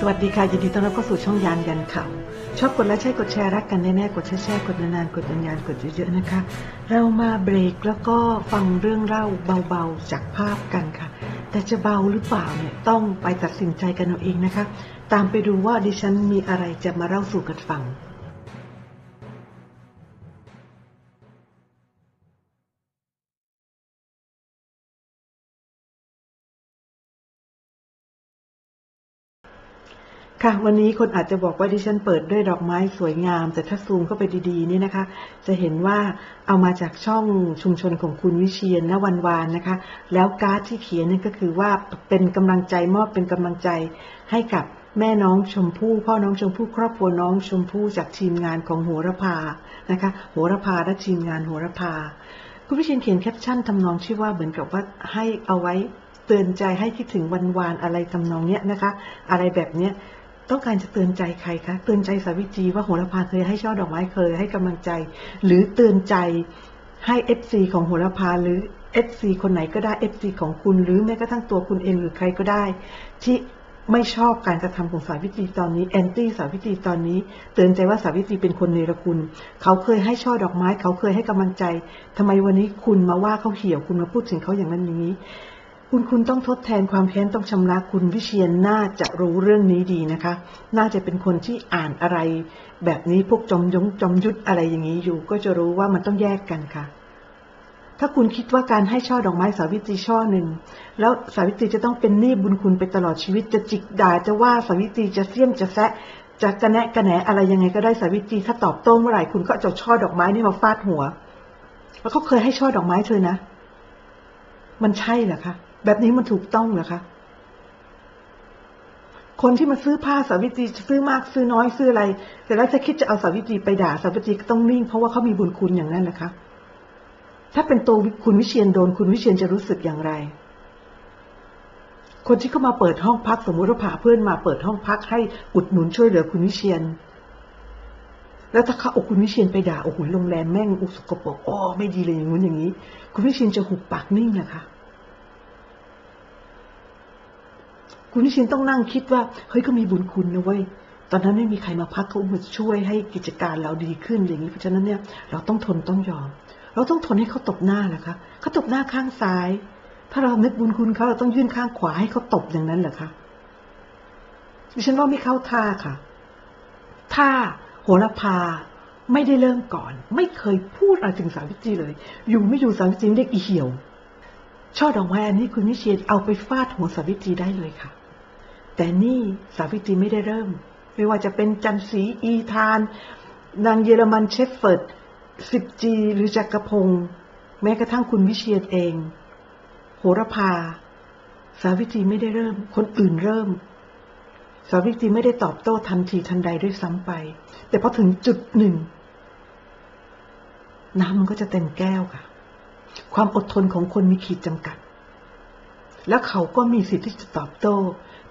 สวัสดีค่ะ ยินดีต้อนรับเข้าสู่ช่องยานยันข่าวชอบกดไลค์ใช่กดแชร์รักกันแน่ๆกดแชร์ๆกดนานๆกดนานๆกดเยอะๆนะคะ เรามาเบรกแล้วก็ฟังเรื่องเล่าเบาๆจากภาพกันค่ะ แต่จะเบาหรือเปล่าเนี่ยต้องไปตัดสินใจกันเอาเองนะคะ ตามไปดูว่าดิฉันมีอะไรจะมาเล่าสู่กันฟัง ค่ะ วันนี้คนอาจจะบอกว่าดิฉันเปิดด้วยดอกไม้สวยงาม แต่ถ้าซูมเข้าไปดีๆนี่นะคะ จะเห็นว่าเอามาจากช่องชุมชนของคุณวิเชียนณวันวานนะคะ แล้วการ์ดที่เขียนนี่ก็คือว่าเป็นกำลังใจมอบเป็นกำลังใจให้กับแม่น้องชมพู่พ่อน้องชมพู่ครอบครัวน้องชมพู่จากทีมงานของโหระพานะคะโหระพาและทีมงานโหระพา คุณวิเชียนเขียนแคปชั่นทำนองที่ว่าเหมือนกับว่าให้เอาไว้เตือนใจให้คิดถึงวันวานอะไรทำนองเนี้ยนะคะ อะไรแบบเนี้ย ต้องการจะเตือนใจใครคะ เตือนใจสาวิตรีว่าโหระพาเคยให้ช่อดอกไม้เคยให้กำลังใจ หรือเตือนใจให้เอฟซีของโหระพาหรือเอฟซีคนไหนก็ได้เอฟซีของคุณ หรือแม้กระทั่งตัวคุณเองหรือใครก็ได้ ที่ไม่ชอบการกระทำของสาวิตรีตอนนี้แอนตี้สาวิตรีตอนนี้ เตือนใจว่าสาวิตรีเป็นคนเนรคุณ เขาเคยให้ช่อดอกไม้ เขาเคยให้กำลังใจทำไมวันนี้คุณมาว่าเขาเหี่ยวคุณมาพูดถึงเขาอย่างนั้นอย่างนี้ คุณคุณต้องทดแทนความแค้นต้องชำระคุณวิเชียนน่าจะรู้เรื่องนี้ดีนะคะ น่าจะเป็นคนที่อ่านอะไร แบบนี้พวกจอมยงจอมยุทธอะไรอย่างนี้อยู่ ก็จะรู้ว่ามันต้องแยกกันค่ะ ถ้าคุณคิดว่าการให้ช่อดอกไม้สาวิตรีช่อหนึ่งแล้วสาวิตรีจะต้องเป็นหนี้บุญคุณไปตลอดชีวิตจะจิกด่าจะว่าสาวิตรีจะเสี้ยมจะแซะจะกระแนะกระแหนอะไรยังไงก็ได้สาวิตรีถ้าตอบโต้เมื่อไหร่คุณก็จะช่อดอกไม้นี่มาฟาดหัวแล้วเขาเคยให้ช่อดอกไม้เธอนะ มันใช่เหรอคะ แบบนี้มันถูกต้องเหรอคะคนที่มาซื้อผ้าสาวิตรีซื้อมากซื้อน้อยซื้ออะไร แต่แล้วจะคิดจะเอาสาวิตรีไปด่าสาวิตรีก็ต้องนิ่งเพราะว่าเขามีบุญคุณอย่างนั้นนะคะ ถ้าเป็นตัวคุณวิเชียนโดนคุณวิเชียนจะรู้สึกอย่างไร คนที่เข้ามาเปิดห้องพักสมมติว่าพาเพื่อนมาเปิดห้องพักให้อุดหนุนช่วยเหลือคุณวิเชียน แล้วถ้าเขาเอาคุณวิเชียนไปด่าโอ้โหโรงแรมแม่งอุสกปรกอ๋อไม่ดีเลยอย่างนู้นอย่างนี้ คุณวิเชียนจะหุบปากนิ่งนะคะ คุณวิชียนต้องนั่งคิดว่าเฮ้ยก็มีบุญคุณนะเว้ยตอนนั้นไม่มีใครมาพักเขามาช่วยให้กิจการเราดีขึ้นอย่างนี้เพราะฉะนั้นเนี่ยเราต้องทนต้องยอม เราต้องทนให้เขาตบหน้านะคะเขาตบหน้าข้างซ้าย ถ้าเรานึกบุญคุณเขาเราต้องยื่นข้างขวาให้เขาตบอย่างนั้นเหรอคะดิฉันว่าไม่เข้าท่าค่ะ ถ้าโหระพาไม่ได้เริ่มก่อน ไม่เคยพูดอะไรถึงสาวิตรีเลย อยู่ไม่อยู่สาวิตรีเรียกอีเหี่ยว ช่อดอกไม้อันนี้คุณวิเชียนเอาไปฟาดหัวสาวิตรีได้เลยค่ะ แต่นี่สาวิตรีไม่ได้เริ่ม ไม่ว่าจะเป็นจันสีอีธาน นางเยอรมันเชฟเฟิร์ดสิบจีหรือจักรพงศ์แม้กระทั่งคุณวิเชียนเอง โหระพา สาวิตรีไม่ได้เริ่ม คนอื่นเริ่ม สาวิตรีไม่ได้ตอบโต้ทันทีทันใดด้วยซ้ำไป แต่พอถึงจุดหนึ่ง น้ำมันก็จะเต็มแก้วค่ะ ความอดทนของคนมีขีดจำกัด แล้วเขาก็มีสิทธิ์ที่จะตอบโต้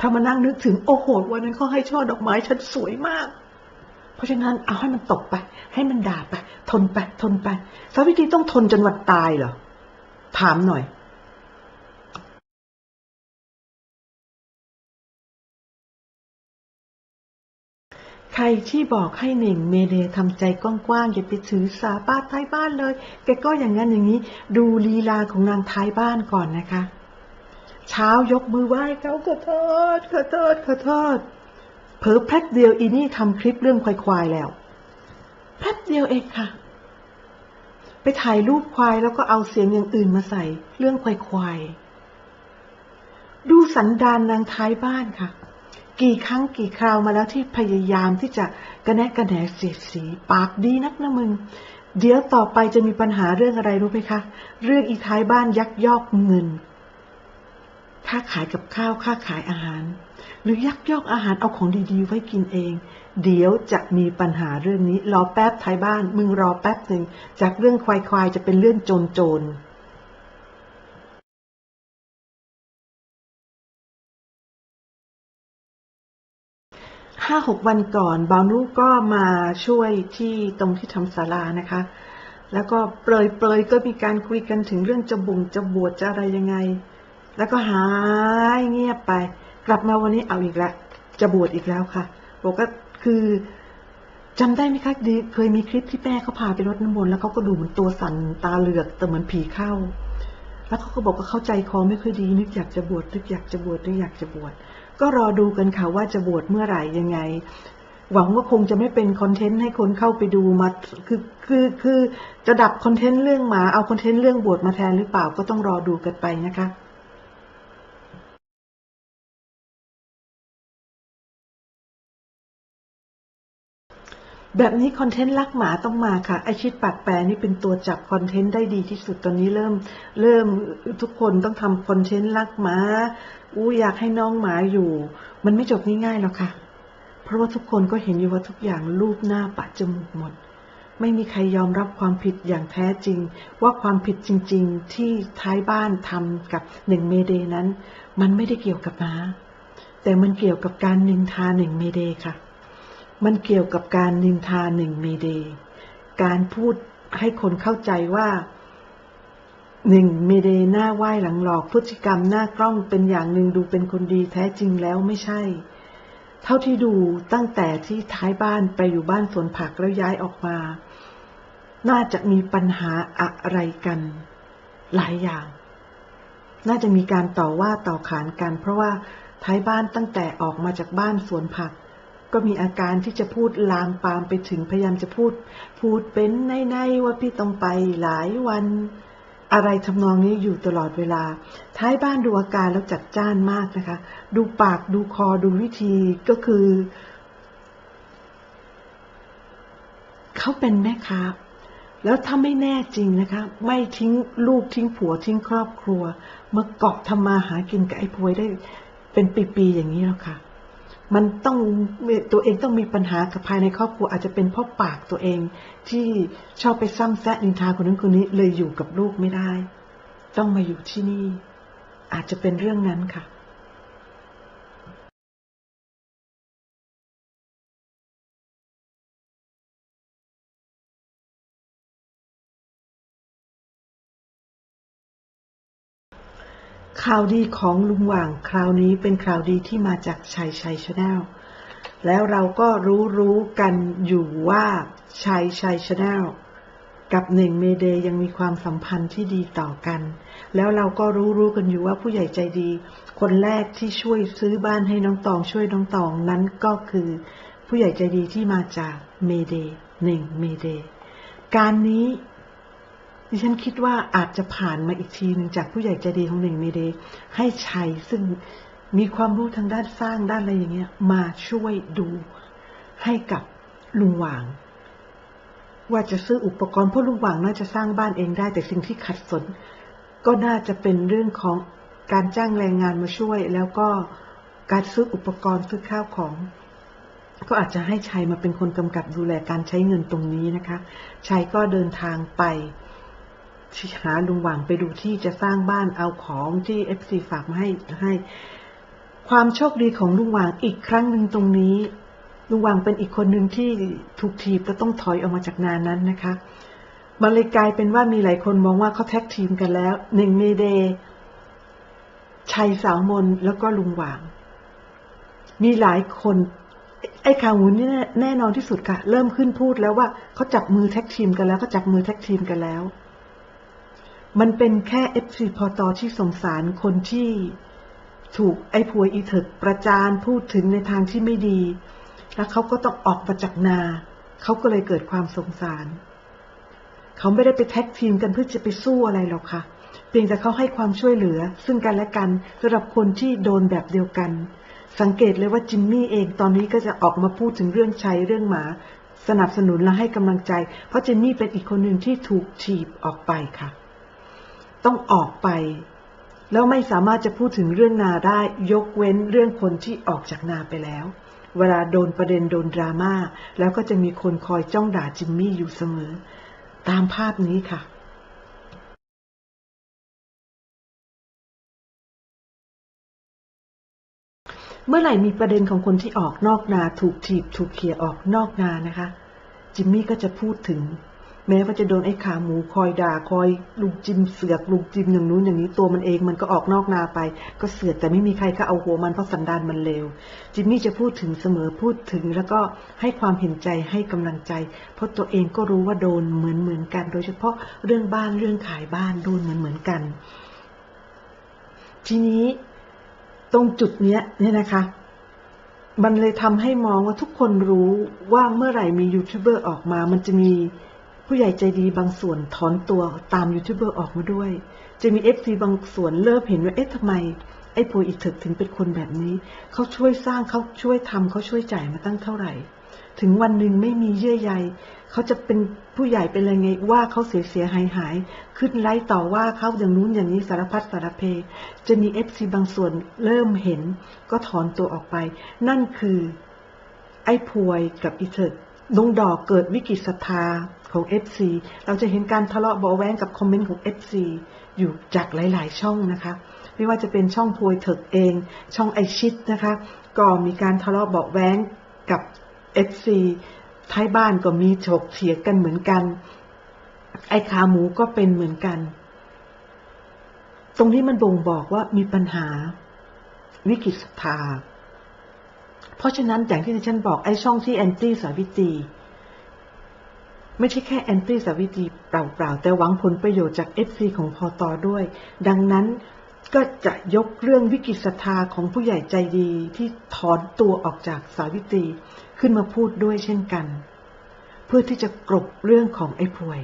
ถ้ามานั่งนึกถึงโอ้โหวันนั้นเขาให้ช่อดอกไม้ฉันสวยมาก เพราะฉะนั้นเอาให้มันตกไป ให้มันด่าไป ทนไป ทนไปสาวิตรีต้องทนจนวันตายเหรอ ถามหน่อยใครที่บอกให้เหน่งเมเดทำใจกว้างๆอย่าไปถือสาป้าท้ายบ้านเลย แกก็อย่างนั้นอย่างนี้ ดูลีลาของนางท้ายบ้านก่อนนะคะ เช้ายกมือไหว้เขาขอโทษขอโทษขอโทษเผลอแป๊บเดียวอีนี่ทำคลิปเรื่องควายๆแล้วแป๊บเดียวเองค่ะ ไปถ่ายรูปควายแล้วก็เอาเสียงอย่างอื่นมาใส่ เรื่องควายๆดูสันดานนางท้ายบ้านค่ะ กี่ครั้งกี่คราวมาแล้วที่พยายามที่จะกระแนะกระแหนเสียดสีปากดีนักนะมึงเดี๋ยวต่อไปจะมีปัญหาเรื่องอะไรรู้ไหมคะ เรื่องอีท้ายบ้านยักยอกเงิน ค่าขายกับข้าว ค่าขายอาหาร หรือยักยอกอาหารเอาของดีๆ ไว้กินเอง เดี๋ยวจะมีปัญหาเรื่องนี้ รอแป๊บท้ายบ้าน มึงรอแป๊บหนึ่ง จากเรื่องควายๆจะเป็นเรื่องโจรโจรห้าหกวันก่อนบางลูกก็มาช่วยที่ตรงที่ทำศาลานะคะ แล้วก็เปรยเปรยก็มีการคุยกันถึงเรื่องจะบุงจะบวชจะอะไรยังไง แล้วก็หายเงียบไป กลับมาวันนี้เอาอีกแล้วจะบวชอีกแล้วค่ะ บอกว่าคือจำได้ไหมคะดีเคยมีคลิปที่แม่เขาพาไปรดน้ำมนต์แล้วเขาก็ดูเหมือนตัวสั่นตาเหลือกแต่เหมือนผีเข้า แล้วเขาก็บอกว่าเข้าใจคอไม่ค่อยดีนึกอยากจะบวชนึกอยากจะบวชนึกอยากจะบวชก็รอดูกันค่ะว่าจะบวชเมื่อไหร่ยังไง หวังว่าคงจะไม่เป็นคอนเทนต์ให้คนเข้าไปดูมาคือคือคือจะดับคอนเทนต์เรื่องหมาเอาคอนเทนต์เรื่องบวชมาแทนหรือเปล่าก็ต้องรอดูกันไปนะคะ แบบนี้คอนเทนต์รักหมาต้องมาค่ะไอชิดปากแปรนี่เป็นตัวจับคอนเทนต์ได้ดีที่สุดตอนนี้เริ่ม เริ่มทุกคนต้องทำคอนเทนต์รักหมาอู้อยากให้น้องหมาอยู่ มันไม่จบง่ายๆหรอกค่ะ เพราะว่าทุกคนก็เห็นอยู่ว่าทุกอย่างรูปหน้าปะจมูกหมด ไม่มีใครยอมรับความผิดอย่างแท้จริง ว่าความผิดจริง ๆ ที่ท้ายบ้านทำกับหนึ่งเมเดนั้น มันไม่ได้เกี่ยวกับหมาแต่มันเกี่ยวกับการนินทาหนึ่งเมเดค่ะ มันเกี่ยวกับการนินทาหนึ่งมเดการพูดให้คนเข้าใจว่าหนึ่งมเดหน้าไหว้หลังหลอกพฤติกรรมหน้ากล้องเป็นอย่างหนึ่งดูเป็นคนดีแท้จริงแล้วไม่ใช่ เท่าที่ดูตั้งแต่ที่ท้ายบ้านไปอยู่บ้านสวนผักแล้วย้ายออกมา น่าจะมีปัญหาอะไรกัน หลายอย่าง น่าจะมีการต่อว่าต่อขานกัน เพราะว่าท้ายบ้านตั้งแต่ออกมาจากบ้านสวนผัก ก็มีอาการที่จะพูดลามปามไปถึงพยายามจะพูด พูดเป็นในๆว่าพี่ต้องไปหลายวัน อะไรทำนองนี้อยู่ตลอดเวลา ท้ายบ้านดูอาการแล้วจัดจ้านมากนะคะ ดูปากดูคอดูวิธีก็คือเขาเป็นแม่ค้าแล้วถ้าไม่แน่จริงนะคะ ไม่ทิ้งลูกทิ้งผัวทิ้งครอบครัว มาเกาะทำมาหากินกับไอ้พวยได้เป็นปี ๆ อย่างนี้แล้วค่ะ มันต้องตัวเองต้องมีปัญหากับภายในครอบครัวอาจจะเป็นเพราะปากตัวเองที่ชอบไปซ้ำแซะนินทาคนนั้นคนนี้เลยอยู่กับลูกไม่ได้ ต้องมาอยู่ที่นี่ อาจจะเป็นเรื่องนั้นค่ะ ข่าวดีของลุงหว่างคราวนี้เป็นข่าวดีที่มาจากชัยชัยชาแนลแล้วเราก็รู้รู้กันอยู่ว่าชัยชัยชาแนลกับหนึ่งเมเดยังมีความสัมพันธ์ที่ดีต่อกัน แล้วเราก็รู้รู้กันอยู่ว่าผู้ใหญ่ใจดี คนแรกที่ช่วยซื้อบ้านให้น้องตองช่วยน้องตองนั้นก็คือ ผู้ใหญ่ใจดีที่มาจากเมเดย์หนึ่งเมเดย์การนี้ ดิฉันคิดว่าอาจจะผ่านมาอีกทีหนึ่งจากผู้ใหญ่ใจดีของหนึ่งเมเดให้ชัยซึ่งมีความรู้ทางด้านสร้างด้านอะไรอย่างเงี้ย มาช่วยดูให้กับลุงหวาง ว่าจะซื้ออุปกรณ์เพราะลุงหวางน่าจะสร้างบ้านเองได้ แต่สิ่งที่ขัดสน ก็น่าจะเป็นเรื่องของการจ้างแรงงานมาช่วย แล้วก็การซื้ออุปกรณ์ซื้อข้าวของ ก็อาจจะให้ชัยมาเป็นคนกำกับดูแลการใช้เงินตรงนี้นะคะชัยก็เดินทางไป หาลุงหว่างไปดูที่จะสร้างบ้านเอาของที่เอฟซีฝากมาให้ให้ ความโชคดีของลุงหว่างอีกครั้งหนึ่งตรงนี้ ลุงหว่างเป็นอีกคนหนึ่งที่ถูกทีบแล้วต้องถอยออกมาจากงานนั้นนะคะมันเลยกลายเป็นว่ามีหลายคนมองว่าเขาแท็กทีมกันแล้วหนึ่งเมเดชัยสาวมนแล้วก็ลุงหว่าง มีหลายคน ไอ้ข่าวหุนนี่แน่แน่นอนที่สุดค่ะ เริ่มขึ้นพูดแล้วว่าเขาจับมือแท็กทีมกันแล้วเขาจับมือแท็กทีมกันแล้ว มันเป็นแค่เอฟซีพอตอที่สงสารคนที่ถูกไอ้พวยอีเถิดประจานพูดถึงในทางที่ไม่ดี แล้วเขาก็ต้องออกมาจากนา เขาก็เลยเกิดความสงสาร เขาไม่ได้ไปแท็กทีมกันเพื่อจะไปสู้อะไรหรอกค่ะ เพียงแต่เขาให้ความช่วยเหลือ ซึ่งกันและกันสำหรับคนที่โดนแบบเดียวกัน สังเกตเลยว่าจิมมี่เองตอนนี้ก็จะออกมาพูดถึงเรื่องชัยเรื่องหมา สนับสนุนและให้กำลังใจ เพราะจิมมี่เป็นอีกคนหนึ่งที่ถูกถีบออกไปค่ะ ต้องออกไป แล้วไม่สามารถจะพูดถึงเรื่องนาได้ยกเว้นเรื่องคนที่ออกจากนาไปแล้ว เวลาโดนประเด็นโดนดราม่าแล้วก็จะมีคนคอยจ้องด่าจิมมี่อยู่เสมอ ตามภาพนี้ค่ะเมื่อไหร่มีประเด็นของคนที่ออกนอกนาถูกถีบถูกเขี่ยออกนอกนานะคะ จิมมี่ก็จะพูดถึง แม้ว่าจะโดนไอ้ขาหมูคอยด่าคอยลุงจิมเสือกลุงจิมอย่างนู้นอย่างนี้ตัวมันเองมันก็ออกนอกนาไป ก็เสือกแต่ไม่มีใครก็เอาหัวมันเพราะสันดานมันเลวจิมมี่จะพูดถึงเสมอพูดถึง แล้วก็ให้ความเห็นใจให้กำลังใจ เพราะตัวเองก็รู้ว่าโดนเหมือนเหมือนกัน โดยเฉพาะเรื่องบ้านเรื่องขายบ้านโดนเหมือนเหมือนกัน ทีนี้ตรงจุดเนี้ยเนี่ยนะคะมันเลยทำให้มองว่าทุกคนรู้ว่าเมื่อไหร่มียูทูบเบอร์ออกมา มันจะมี ผู้ใหญ่ใจดีบางส่วนถอนตัวตามยูทูบเบอร์ออกมาด้วย จะมีเอฟซีบางส่วนเริ่มเห็นว่าเอ๊ะทำไม ไอ้ปุยอีกถึกถึงเป็นคนแบบนี้ เขาช่วยสร้างเขาช่วยทำเขาช่วยจ่ายมาตั้งเท่าไหร่ ถึงวันหนึ่งไม่มีเยื่อใยเขาจะเป็นผู้ใหญ่เป็นอะไรไงว่าเขาเสียเสียหายหายขึ้นไล่ต่อว่าเขาอย่างนู้นอย่างนี้สารพัดสารเพ จะมีเอฟซีบางส่วนเริ่มเห็น ก็ถอนตัวออกไป นั่นคือ ไอ้พวยกับอีเถิด ดงดอกเกิดวิกฤตศรัทธาของ FC เราจะเห็นการทะเลาะเบาแว้งกับคอมเมนต์ของ FC อยู่จากหลาย ๆ ช่องนะคะ ไม่ว่าจะเป็นช่องพวยเถิกเอง ช่องไอชิดนะคะ ก็มีการทะเลาะเบาแว้งกับ FC ท้ายบ้านก็มีฉกเถียงกันเหมือนกัน ไอขาหมูก็เป็นเหมือนกัน ตรงนี้มันบ่งบอกว่ามีปัญหาวิกฤตศรัทธา เพราะฉะนั้นอย่างที่ดิฉันบอกไอ้ช่องที่แอนตี้สาวิตรีไม่ใช่แค่แอนตี้สาวิตรีเปล่าๆ แต่หวังผลประโยชน์จากเอฟซีของพอตอด้วย ดังนั้นก็จะยกเรื่องวิกฤตศรัทธาของผู้ใหญ่ใจดีที่ถอนตัวออกจากสาวิตรีขึ้นมาพูดด้วยเช่นกัน เพื่อที่จะกลบเรื่องของไอ้พวย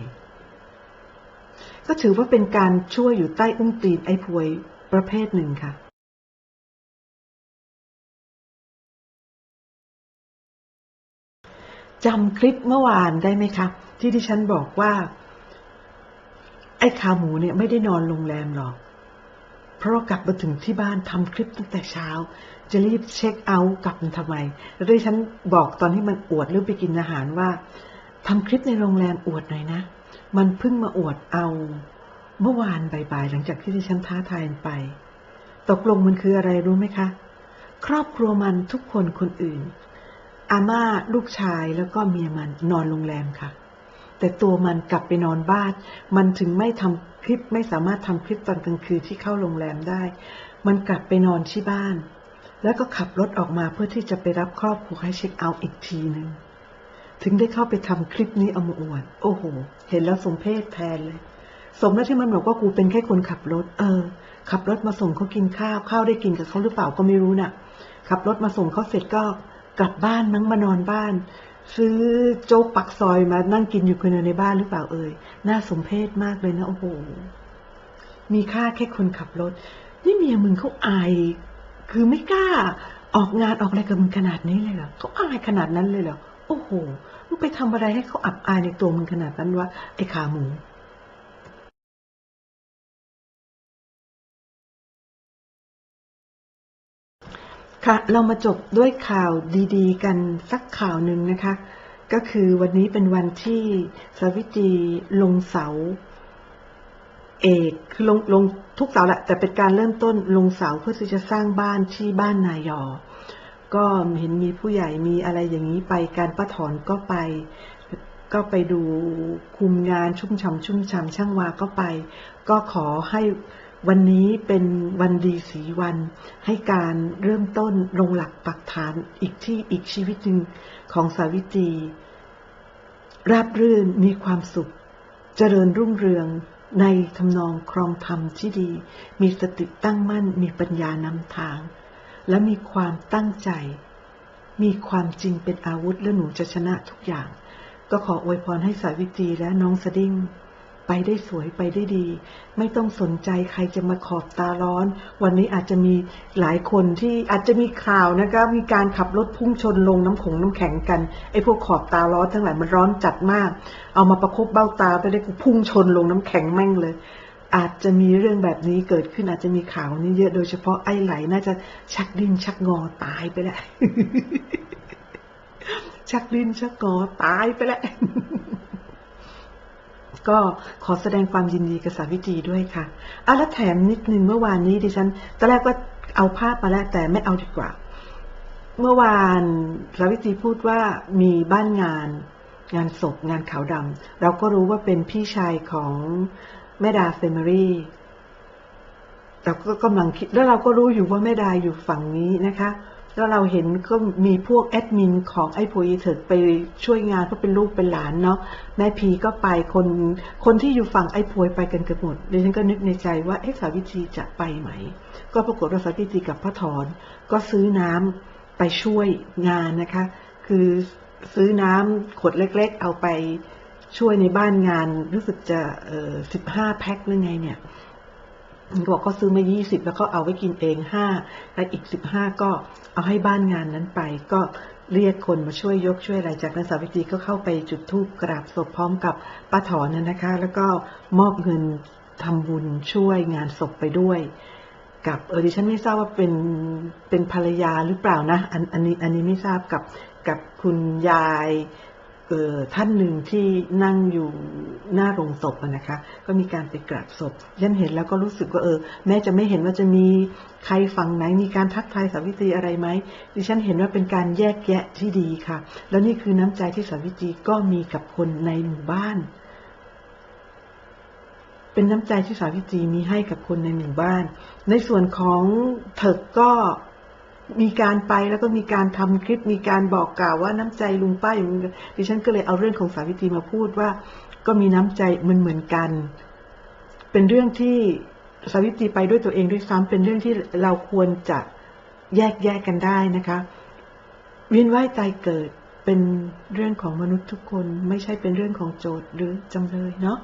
ก็ถือว่าเป็นการช่วยอยู่ใต้อุ้งตีนไอ้พวยประเภทหนึ่งค่ะ จำคลิปเมื่อวานได้ไหมคะที่ที่ฉันบอกว่า ไอ้ขาหมูเนี่ยไม่ได้นอนโรงแรมหรอก เพราะกลับมาถึงที่บ้านทำคลิปตั้งแต่เช้า จะรีบเช็คเอาท์กลับมาทำไมแล้วที่ฉันบอกตอนที่มันอวดหรือไปกินอาหารว่าทำคลิปในโรงแรมอวดหน่อยนะ มันเพิ่งมาอวดเอา เมื่อวานบ่ายๆหลังจากที่ที่ฉันท้าทายไป ตกลงมันคืออะไรรู้ไหมคะ ครอบครัวมันทุกคนคนอื่น อาม่าลูกชายแล้วก็เมียมันนอนโรงแรมค่ะ แต่ตัวมันกลับไปนอนบ้าน มันถึงไม่ทำคลิปไม่สามารถทำคลิปตอนกลางคืนที่เข้าโรงแรมได้ มันกลับไปนอนที่บ้าน แล้วก็ขับรถออกมาเพื่อที่จะไปรับครอบครัวให้เช็คเอาท์อีกทีหนึ่งถึงได้เข้าไปทำคลิปนี้เอามาอวดโอ้โห เห็นแล้วสมเพศแทนเลย สมแล้วที่มันบอกว่ากูเป็นแค่คนขับรถ เออ ขับรถมาส่งเขากินข้าว ข้าวได้กินกับเขาหรือเปล่าก็ไม่รู้น่ะ ขับรถมาส่งเขาเสร็จก็ กลับบ้านมั้งมานอนบ้าน ซื้อโจ๊กปักซอยมานั่งกินอยู่คนเดียวในบ้านหรือเปล่าเอ่ยน่าสมเพชมากเลยนะโอ้โหมีค่าแค่คนขับรถ นี่เมียมึงเขาอาย คือไม่กล้า ออกงานออกอะไรกับมึงขนาดนี้เลยเหรอเขาอายขนาดนั้นเลยเหรอโอ้โหมึงไปทำอะไรให้เขาอับอายในตัวมึงขนาดนั้นวะไอ้ขาหมู ค่ะ เรามาจบด้วยข่าวดีๆ กันสักข่าวหนึ่งนะคะ ก็คือวันนี้เป็นวันที่สาวิตีลงเสา เอกคือลงลงทุกเสาแหละแต่เป็นการเริ่มต้นลงเสาเพื่อที่จะสร้างบ้านที่บ้านนายอ ก็เห็นมีผู้ใหญ่มีอะไรอย่างนี้ไปการป้าถอนก็ไป ก็ไปดูคุมงานชุ่มฉ่ำชุ่มฉ่ำช่างวาก็ไป ก็ขอให้ วันนี้เป็นวันดีสีวันให้การเริ่มต้นลงหลักปักฐานอีกที่อีกชีวิตหนึ่งของสาวิตรีราบรื่นมีความสุข เจริญรุ่งเรืองในทำนองครองธรรมที่ดี มีสติตั้งมั่นมีปัญญานำทาง และมีความตั้งใจ มีความจริงเป็นอาวุธและหนูจะชนะทุกอย่าง ก็ขออวยพรให้สาวิตรีและน้องสดิ้ง ไปได้สวยไปได้ดี ไม่ต้องสนใจใครจะมาขอบตาร้อน วันนี้อาจจะมีหลายคนที่อาจจะมีข่าวนะคะมีการขับรถพุ่งชนลงน้ำขงน้ำแข็งกันไอ้พวกขอบตาร้อนทั้งหลายมันร้อนจัดมาก เอามาประคบเบ้าตาไปได้กูพุ่งชนลงน้ำแข็งแม่งเลย อาจจะมีเรื่องแบบนี้เกิดขึ้นอาจจะมีข่าวนี้เยอะโดยเฉพาะไอ้ไหลน่าจะชักดิ้นชักงอตายไปแล้วชักดิ้นชักงอตายไปแล้ว ก็ขอแสดงความยินดีกับสาวิตรีด้วยค่ะอะแล้วแถมนิดนึงเมื่อวานนี้ดิฉันตอนแรกว่าเอาภาพมาแล้วแต่ไม่เอาดีกว่า เมื่อวานสาวิตรีพูดว่ามีบ้านงาน งานศพงานขาวดำเราก็รู้ว่าเป็นพี่ชายของแม่ดาเฟมิรี่เราก็กำลังคิดแล้วเราก็รู้อยู่ว่าแม่ดาอยู่ฝั่งนี้นะคะ แล้วเราเห็นก็มีพวกแอดมินของไอ้โพยเถิดไปช่วยงานเพราะเป็นลูกเป็นหลานเนาะแม่พีก็ไปคนคนที่อยู่ฝั่งไอ้โพยไปกันเกือบหมดดิฉันก็นึกในใจว่าเอ๊ะสาวิตรีจะไปไหม ก็ปรากฏว่าสาวิตรีกับพ่อถอนก็ซื้อน้ำไปช่วยงานนะคะ คือซื้อน้ำขวดเล็ก ๆ เอาไปช่วยในบ้านงานรู้สึกจะเออสิบห้าแพ็คหรือไงเนี่ย เขาบอกเขาซื้อมา20แล้วก็เอาไว้กินเอง5และอีก15ก็เอาให้บ้านงานนั้นไป ก็เรียกคนมาช่วยยกช่วยอะไร จากนั้นสาวิตรีก็เข้าไปจุดธูปกราบศพพร้อมกับป้าถอนนะคะ แล้วก็มอบเงินทำบุญช่วยงานศพไปด้วย กับเออดิฉันไม่ทราบว่าเป็นเป็นภรรยาหรือเปล่านะ อันอันนี้อันนี้ไม่ทราบกับกับคุณยาย ท่านหนึ่งที่นั่งอยู่หน้าโรงศพนะคะ ก็มีการไปกราบศพฉันเห็นแล้วก็รู้สึกว่าเออ แม้จะไม่เห็นว่าจะมีใครฝั่งไหน มีการทักทายสาวิตรีอะไรไหมดิฉันเห็นว่าเป็นการแยกแยะที่ดีค่ะ แล้วนี่คือน้ำใจที่สาวิตรีก็มีกับคนในหมู่บ้าน เป็นน้ำใจที่สาวิตรีมีให้กับคนในหมู่บ้าน ในส่วนของเถิกก็ มีการไปแล้วก็มีการทำคลิปมีการบอกกล่าวว่าน้ำใจลุงป้าอย่างนี้ดิฉันก็เลยเอาเรื่องของสาวิตรีมาพูดว่า ก็มีน้ำใจมือนเหมือนกัน เป็นเรื่องที่สาวิตรีไปด้วยตัวเองด้วยซ้ำเป็นเรื่องที่เราควรจะแยกแยกกันได้นะคะเวียนว่ายตายเกิดเป็นเรื่องของมนุษย์ทุกคนไม่ใช่เป็นเรื่องของโจทย์หรือจำเลยเนาะ